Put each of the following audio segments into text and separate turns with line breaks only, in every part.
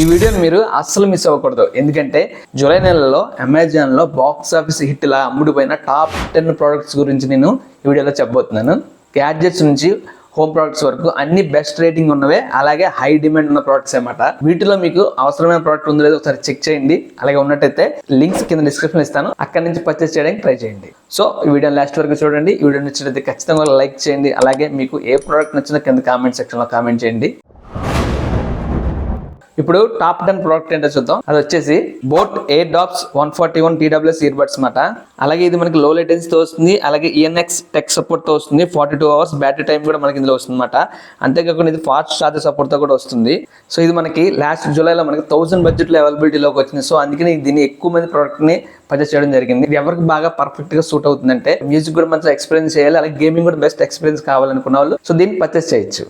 ఈ వీడియోని మీరు అస్సలు మిస్ అవ్వకూడదు. ఎందుకంటే జూలై నెలలో అమెజాన్లో బాక్స్ ఆఫీస్ హిట్లా అమ్ముడుపోయిన టాప్ టెన్ ప్రోడక్ట్స్ గురించి నేను ఈ వీడియోలో చెప్పబోతున్నాను. గ్యాడ్జెట్స్ నుంచి హోమ్ ప్రోడక్ట్స్ వరకు అన్ని బెస్ట్ రేటింగ్ ఉన్నవే అలాగే హై డిమాండ్ ఉన్న ప్రోడక్ట్స్ అన్నమాట. వీటిలో మీకు అవసరమైన ప్రోడక్ట్ ఉందో లేదో ఒకసారి చెక్ చేయండి. అలాగే ఉన్నట్టయితే లింక్స్ కింద డిస్క్రిప్షన్ ఇస్తాను. అక్కడ నుంచి పర్చేస్ చేయడానికి ట్రై చేయండి. సో ఈ వీడియో లాస్ట్ వరకు చూడండి. ఈ వీడియో నచ్చినట్లయితే ఖచ్చితంగా లైక్ చేయండి. అలాగే మీకు ఏ ప్రోడక్ట్ నచ్చినా కింద కామెంట్ సెక్షన్లో కామెంట్ చేయండి. ఇప్పుడు టాప్ టెన్ ప్రోడక్ట్ ఏంటో చూద్దాం. అది వచ్చేసి boAt Airdopes one forty one TWS earbuds అనమాట అలాగే ఇది మనకి లో లేటెన్సీ తో వస్తుంది. అలాగే ఈఎన్ఎక్స్ టెక్ సపోర్ట్తో వస్తుంది. Forty two hours battery time కూడా మనకి ఇందులో వస్తుంది అనమాట అంతేకాకుండా ఇది ఫాస్ట్ ఛార్జర్ సపోర్ట్తో కూడా వస్తుంది. సో ఇది మనకి లాస్ట్ జూలైలో మనకి థౌసండ్ బడ్జెట్లో అవైలబిలిటీలోకి వచ్చింది. సో అందుకని దీన్ని ఎక్కువ మంది ప్రోడక్ట్ని పర్చేస్ చేయడం జరిగింది. ఇది ఎవరికి బాగా పర్ఫెక్ట్గా సూట్ అవుతుందంటే మ్యూజిక్ కూడా మంచిగా ఎక్స్పీరియన్స్ చేయాలి. అలాగే గేమింగ్ కూడా బెస్ట్ ఎక్స్పీరియన్స్ కావాలనుకున్న వాళ్ళు. సో దీన్ని పర్చేస్ చేయొచ్చు.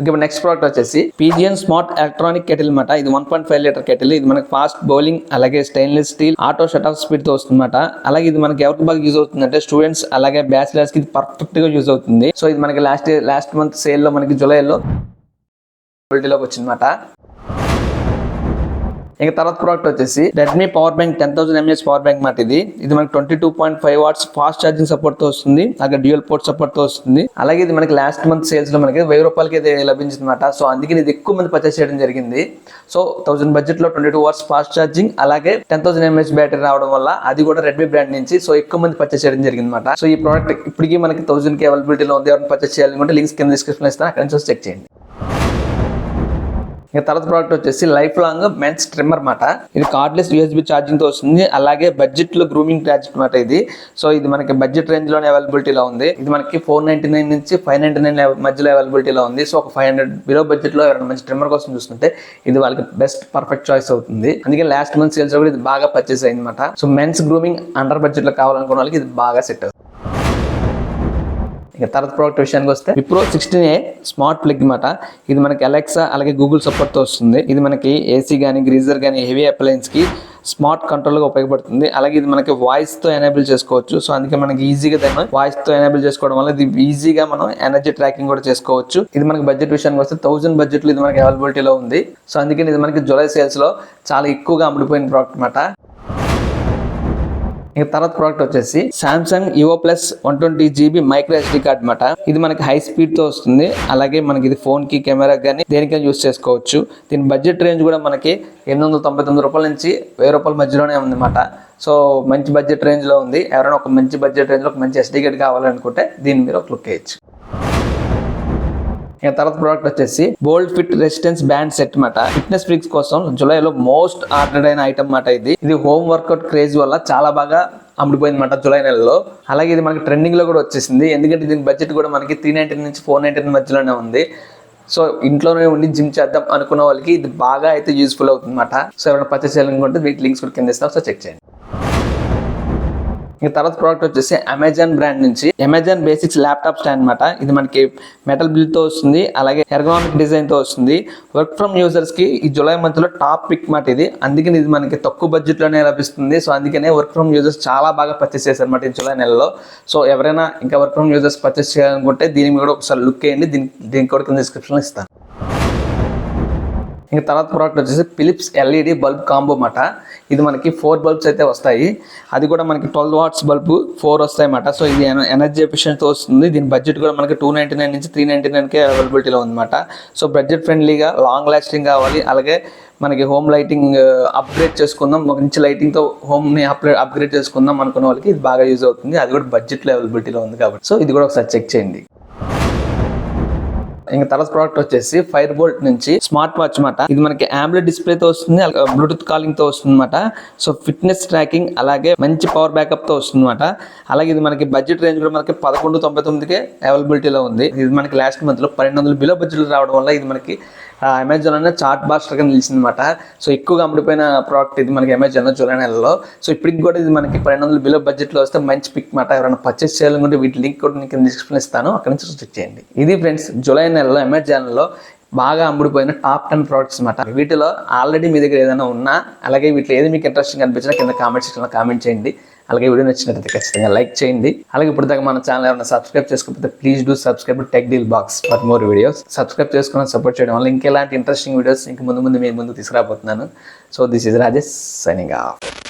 ఓకే నెక్స్ట్ ప్రోడక్ట్ వచ్చేసి పీజియన్ స్మార్ట్ ఎలక్ట్రానిక్ కెటిల్ అనమాట ఇది one point five litre kettle ఇది మనకి ఫాస్ట్ బౌలింగ్ అలాగే stainless steel auto shut off స్పీడ్తో వస్తుందన్నమాట అలాగే ఇది మనకి ఎవరికి బాగా యూజ్ అవుతుంది అంటే స్టూడెంట్స్ అలాగే బ్యాచిలర్స్కి ఇది పర్ఫెక్ట్గా యూజ్ అవుతుంది. సో ఇది మనకి లాస్ట్ లాస్ట్ మంత్ సేల్లో మనకి జూలైలో లోకి వచ్చిందన్నమాట. ఇంకా తర్వాత ప్రోడక్ట్ వచ్చేసి Redmi power bank ten thousand mAh power bank మాట ఇది. ఇది మనకి twenty two point five watts fast charging సపోర్ట్తో వస్తుంది. అలాగే డ్యూయల్ పోర్ట్ సపోర్ట్తో వస్తుంది. అలాగే ఇది మనకి లాస్ట్ మంత్ సేల్స్లో మనకి వెయ్యి రూపాయలకి ఇది లభించింది అనమాట సో అందుకే ఇది ఎక్కువ మంది పర్చేస్ చేయడం జరిగింది. సో థౌసండ్ బడ్జెట్లో twenty two hours fast charging అలాగే టెన్ థౌసండ్ ఎంఏహెచ్ బ్యాటరీ రావడం వల్ల అది కూడా రెడ్మీ బ్రాండ్ నుంచి సో ఎక్కువ మంది పర్చేస్ చేయడం జరిగింది అనమాట సో ఈ ప్రోడక్ట్ ఇప్పటికీ మనకి థౌసండ్కి అవైలబిలిటీలో ఉంది. ఎవరైనా పర్చేస్ చేయాలనుకుంటే లింక్స్ కింద డిస్క్రిప్షన్ ఇస్తాను. అక్కడ నుంచి చెక్ చేయండి. ఇక తర్వాత ప్రోడక్ట్ వచ్చేసి లైఫ్ లాంగ్ మెన్స్ ట్రిమ్మర్ మాట ఇది కార్డ్లెస్ యూఎస్బి ఛార్జింగ్తో వస్తుంది. అలాగే బడ్జెట్లో గ్రూమింగ్ గ్యాడ్జెట్ మాట ఇది. సో ఇది మనకి బడ్జెట్ రేంజ్లోనే అవైలబిలిటీలో ఉంది. ఇది మనకి ఫోర్ నైన్టీ నైన్ నుంచి ఫైవ్ నైన్టీ నైన్ మధ్యలో అవైలబిలిటీలో ఉంది. సో ఒక ఫైవ్ హండ్రెడ్ బిలో బడ్జెట్లో ఎవరైనా మంచి ట్రిమ్మర్ కోసం చూస్తుంటే ఇది వాళ్ళకి బెస్ట్ పర్ఫెక్ట్ చాయిస్ అవుతుంది. అందుకే లాస్ట్ మంత్ సేల్స్ కూడా ఇది బాగా పర్చేస్ అయింది అనమాట సో మెన్స్ గ్రూమింగ్ అండర్ బడ్జెట్లో కావాలనుకున్న వాళ్ళకి ఇది బాగా సెట్ అవుతుంది. ఇక తర్వాత ప్రోడక్ట్ విషయానికి వస్తే Wipro sixteen A smart plug అనమాట ఇది మనకి అలెక్సా అలాగే గూగుల్ సపోర్ట్తో వస్తుంది. ఇది మనకి ఏసీ కానీ గ్రీజర్ కానీ హెవీ అప్లయన్స్కి స్మార్ట్ కంట్రోల్గా ఉపయోగపడుతుంది. అలాగే ఇది మనకి వాయిస్తో ఎనేబుల్ చేసుకోవచ్చు. సో అందుకే మనకి ఈజీగా దాన్ని వాయిస్తో ఎనేబుల్ చేసుకోవడం వల్ల ఇది ఈజీగా మనం ఎనర్జీ ట్రాకింగ్ కూడా చేసుకోవచ్చు. ఇది మనకి బడ్జెట్ విషయానికి వస్తే థౌసండ్ బడ్జెట్ ఇది మనకి అవైలబిలిటీలో ఉంది. సో అందుకని ఇది మనకి జూలై సేల్స్లో చాలా ఎక్కువగా అమ్ముడిపోయిన ప్రోడక్ట్ అనమాట తర్వాత ప్రోడక్ట్ వచ్చేసి Samsung EVO plus one twenty GB micro SD card అనమాట ఇది మనకి హై స్పీడ్తో వస్తుంది. అలాగే మనకి ఇది ఫోన్కి కెమెరా కానీ దేనికైనా యూస్ చేసుకోవచ్చు. దీని బడ్జెట్ రేంజ్ కూడా మనకి ఎనిమిది వందల తొంభై తొమ్మిది రూపాయల నుంచి వెయ్యి రూపాయల మధ్యలోనే ఉందన్నమాట. సో మంచి బడ్జెట్ రేంజ్లో ఉంది. ఎవరైనా ఒక మంచి బడ్జెట్ రేంజ్లో ఒక మంచి ఎస్డి కార్డ్ కావాలనుకుంటే దీన్ని మీరు ఒక లుక్ వేయచ్చు. ఇక తర్వాత ప్రోడక్ట్ వచ్చేసి Boldfit resistance band set మాట. ఫిట్నెస్ ఫ్రీక్స్ కోసం జూలైలో మోస్ట్ ఆర్డర్డ్ అయిన ఐటమ్ మాట ఇది. ఇది హోమ్ వర్కౌట్ క్రేజ్ వల్ల చాలా బాగా అమ్ముడిపోయింది మాట జూలై నెలలో. అలాగే ఇది మనకి ట్రెండింగ్లో కూడా వచ్చేసింది. ఎందుకంటే దీని బడ్జెట్ కూడా మనకి త్రీ నైన్టీ నుంచి ఫోర్ నైన్టీ మధ్యలోనే ఉంది. సో ఇంట్లోనే ఉండి జిమ్ చేద్దాం అనుకున్న వాళ్ళకి ఇది బాగా అయితే యూస్ఫుల్ అవుతుంది అనమాట సో ఎవరైనా పర్చేస్ చేయాలనుకుంటే వీటి లింక్స్ కూడా కింద ఇస్తాం. సో చెక్ చేయండి. ఇంకా తర్వాత ప్రోడక్ట్ వచ్చేసి అమెజాన్ బ్రాండ్ నుంచి అమెజాన్ బేసిక్స్ ల్యాప్టాప్ స్టాండ్ అనమాట ఇది మనకి మెటల్ బిల్తో వస్తుంది అలాగే ఎర్గనామిక్ డిజైన్తో వస్తుంది. వర్క్ ఫ్రమ్ యూజర్స్కి ఈ జూలై మంత్లో టాప్ పిక్ మాట ఇది. అందుకని ఇది మనకి తక్కువ బడ్జెట్లోనే లభిస్తుంది. సో అందుకనే వర్క్ ఫ్రమ్ యూజర్స్ చాలా బాగా పర్చేస్ చేశారు అనమాట ఈ జూలై నెలలో. సో ఎవరైనా ఇంకా వర్క్ ఫ్రమ్ యూజర్స్ పర్చేస్ చేయాలనుకుంటే దీనికి కూడా ఒకసారి లుక్ వేయండి దీనికి దీనికి కూడా కింద డిస్క్రిప్షన్ ఇస్తాను. ఇంకా తర్వాత ప్రోడక్ట్ వచ్చేసి ఫిలిప్స్ ఎల్ఈడి బల్బ్ కాంబో అన్నమాట ఇది మనకి ఫోర్ బల్బ్స్ అయితే వస్తాయి. అది కూడా మనకి ట్వెల్వ్ వాట్స్ బల్బ్ ఫోర్ వస్తాయి అన్నమాట సో ఇది ఎనర్జీ ఎఫిషియన్తో వస్తుంది. దీని బడ్జెట్ కూడా మనకి టూ నైంటీ నైన్ నుంచి త్రీ నైంటీ నైన్కే అవైలబిలిటీలో ఉందన్నమాట. సో బడ్జెట్ ఫ్రెండ్లీగా లాంగ్ లాస్టింగ్ కావాలి. అలాగే మనకి హోమ్ లైటింగ్ అప్గ్రేడ్ చేసుకుందాం. ఒక మంచి లైటింగ్తో హోమ్ని అప్గ్రేడ్ అప్గ్రేడ్ చేసుకుందాం అనుకున్న వాళ్ళకి ఇది బాగా యూజ్ అవుతుంది. అది కూడా బడ్జెట్లో అవైలబిలిటీలో ఉంది కాబట్టి. సో ఇది కూడా ఒకసారి చెక్ చేయండి. ఇంకా తర్వాత ప్రోడక్ట్ వచ్చేసి ఫైర్ బోల్ట్ నుంచి స్మార్ట్ వాచ్ అనమాట ఇది మనకి ఆంబ్లెట్ డిస్ప్లే తో వస్తుంది బ్లూటూత్ కాలింగ్తో వస్తుంది అనమాట సో ఫిట్నెస్ ట్రాకింగ్ అలాగే మంచి పవర్ బ్యాకప్తో వస్తుంది అనమాట అలాగే ఇది మనకి బడ్జెట్ రేంజ్ కూడా మనకి పదకొండు తొంభై తొమ్మిదికే అవైలబిలిటీలో ఉంది. ఇది మనకి లాస్ట్ మంత్లో పన్నెండు వందలు బిలో బడ్జెట్ రావడం వల్ల ఇది మనకి అమెజాన్ అనే చాట్ బాస్టర్గా నిలిచింది అనమాట సో ఎక్కువగా అమ్ముడిపోయిన ప్రోడక్ట్ ఇది మనకి అమెజాన్ జూలై నెలలో సో ఇప్పటికి కూడా ఇది మనకి పన్నెండు వందల బిలో బడ్జెట్లో వస్తే మంచి పిక్ మాట ఎవరైనా పర్చేస్ చేయాలనుకుంటే వీటి లింక్ కూడా నేను డిస్క్రిప్షన్ ఇస్తాను. అక్కడ నుంచి చెక్ చేయండి. ఇది ఫ్రెండ్స్ జూలై నెలలో అమెజాన్లో బాగా అమ్ముడిపోయిన టాప్ టెన్ ప్రోడక్ట్స్ అనమాట వీటిలో ఆల్రెడీ మీ దగ్గర ఏదైనా ఉన్నా అలాగే వీటిలో ఏది మీకు ఇంట్రెస్టింగ్ అనిపించినా కింద కామెంట్ సెక్షన్లో కామెంట్ చేయండి. అలాగే వీడియో నచ్చినట్లయితే ఖచ్చితంగా లైక్ చేయండి. అలాగే ఇప్పుడు దాకా మన ఛానల్ ఎవరైనా సబ్స్క్రైబ్ చేసుకోకపోతే please do subscribe Tech Deal Box for more videos subscribe చేసుకుని సపోర్ట్ చేయడం వల్ల ఇంకెలాంటి ఇంట్రెస్టింగ్ వీడియోస్ ఇంక ముందు ముందు మీ ముందు తీసుకురాబోతున్నాను. So this is Rajesh signing off